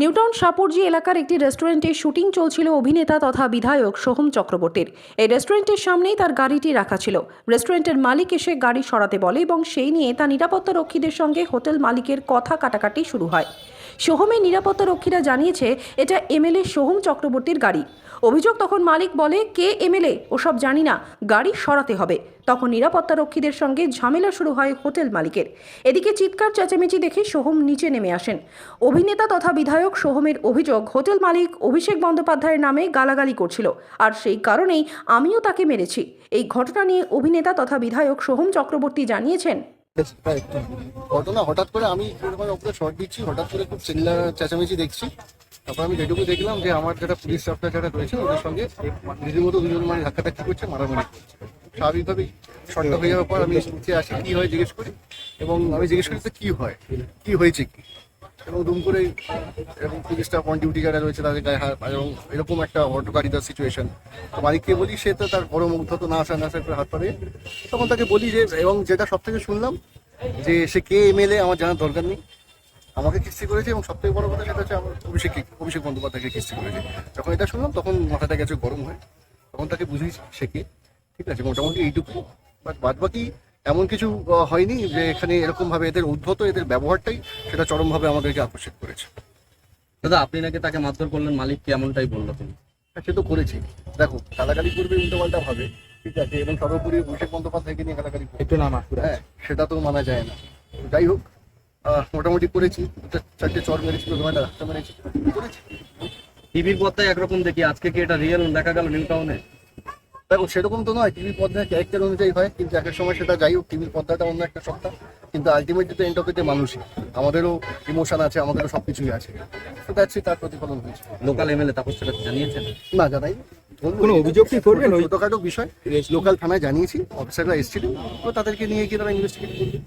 নিউটাউন সাপুরজি এলাকার একটি রেস্টুরেন্টে শুটিং চলছিল অভিনেতা তথা বিধায়ক সোহম চক্রবর্তীর। এই রেস্টুরেন্টের সামনেই তার গাড়িটি রাখা ছিল। রেস্টুরেন্টের মালিক এসে গাড়ি সরাতে বলে এবং সেই নিয়ে তা নিরাপত্তা রক্ষীদের সঙ্গে হোটেল মালিকের কথা কাটাকাটি শুরু হয়। সোহমের নিরাপত্তা রক্ষীরা জানিয়েছে, এটা এমএলএ সোহম চক্রবর্তীর গাড়ি। অভিযোগ তখন মালিক বলে, কে এমএলএ? ওসব জানি না, গাড়ি সরাতে হবে। তখন নিরাপত্তা রক্ষীদের সঙ্গে ঝামেলা শুরু হয় হোটেল মালিকের। এদিকে চিৎকার, চেঁচামেচি দেখে সোহম নিচে নেমে আসেন। অভিনেতা তথা বিধায়ক সোহমের অভিযোগ, হোটেল মালিক অভিষেক বন্দ্যোপাধ্যায়ের নামে গালাগালি করছিল। আর সেই কারণেই আমিও তাকে মেরেছি। এই ঘটনা নিয়ে অভিনেতা তথা বিধায়ক সোহম চক্রবর্তী জানিয়েছেন ঘটনা হঠাৎ করে আমি ওপরে শর্ট দিচ্ছি, হঠাৎ করে খুব চিল্লা চেঁচামেচি দেখছি। তারপর আমি যেটুকু দেখলাম যে আমার যারা পুলিশ স্টাফরা যারা রয়েছে, ওদের সঙ্গে রীতিমতো দুজন মানে ধাক্কাধাক্কি করছে, মারামারি করছে। স্বাভাবিকভাবেই শর্টটা হয়ে যাওয়ার পর আমি নিচে আসি, কি হয় জিজ্ঞেস করি এবং আমি জিজ্ঞেস করি যে কি হয়, কি হয়েছে কি? এবং দুম করে এরকম পুলিশ স্টাফ অন ডিউটি যারা রয়েছে তাদের গায়ে হাত এবং এরকম একটা হটকারিতার সিচুয়েশন তো মালিককে বলি, সে তো তার বড় মুগ্ধ, তো না আসা না আসা করে হাত পাড়ে তখন তাকে বলি যে, এবং যেটা সব থেকে শুনলাম যে সে কে এমএলএ আমার জানার দরকার নেই। আমাকে কিস্তি করেছে এবং সবথেকে বড় কথা সেটা হচ্ছে আমার অভিষেক অভিষেক বন্দ্যোপাধ্যায়কে কিস্তি করেছে। যখন এটা শুনলাম তখন মাথাটা গেছে গরম হয়। তখন তাকে বুঝিয়েছি সে কে। ঠিক আছে মোটামুটি এইটুকু। বাট বাদ বাকি এমন কিছু হয়নি যে এখানে এরকম ভাবে এদের উদ্ধত এদের ব্যবহারটাই সেটা চরমভাবে আমাদেরকে আকর্ষিত করেছে। দাদা আপনি নাকি তাকে মারধর করলেন? মালিককে এমনটাই বলল? তুমি হ্যাঁ, সে তো করেছি। দেখো গালাগালি করবে উল্টো পাল্টা ভাবে। ঠিক আছে এবং সর্বোপরি অভিষেক বন্দ্যোপাধ্যায়কে নিয়ে গালাগালি একটু নামা হ্যাঁ সেটা তো মানা যায় না। যাই হোক মোটামুটি করেছি। চারটে চর মেরেছি ঘণ্টা রাস্তা মেরেছি করেছি। টিভির পর্দায় একরকম দেখি আজকে কি এটা রিয়েল দেখা গেল নিউ টাউনে দেখো সেরকম তো নয় টিভির পর্দায় ক্যারেক্টার অনুযায়ী হয় কিন্তু একের সময় সেটা যাই হোক টিভির পর্দাটা অন্য একটা সত্তা কিন্তু আলটিমেটলি তো এন্ড অফ দ্য মানুষই। আমাদেরও ইমোশন আছে আমাদেরও সব কিছুই আছে। তো তার প্রতিফলন হয়েছে। লোকাল এমএলএ তাপস চ্যাটার্জি জানিয়েছেন? না জানাই কোনো অভিযোগ কি করবেন? ছোটখাটো বিষয় লোকাল থানায় জানিয়েছি অফিসাররা এসেছিলেন তো তাদেরকে নিয়ে গিয়ে তারা ইনভেস্টিগেট করবে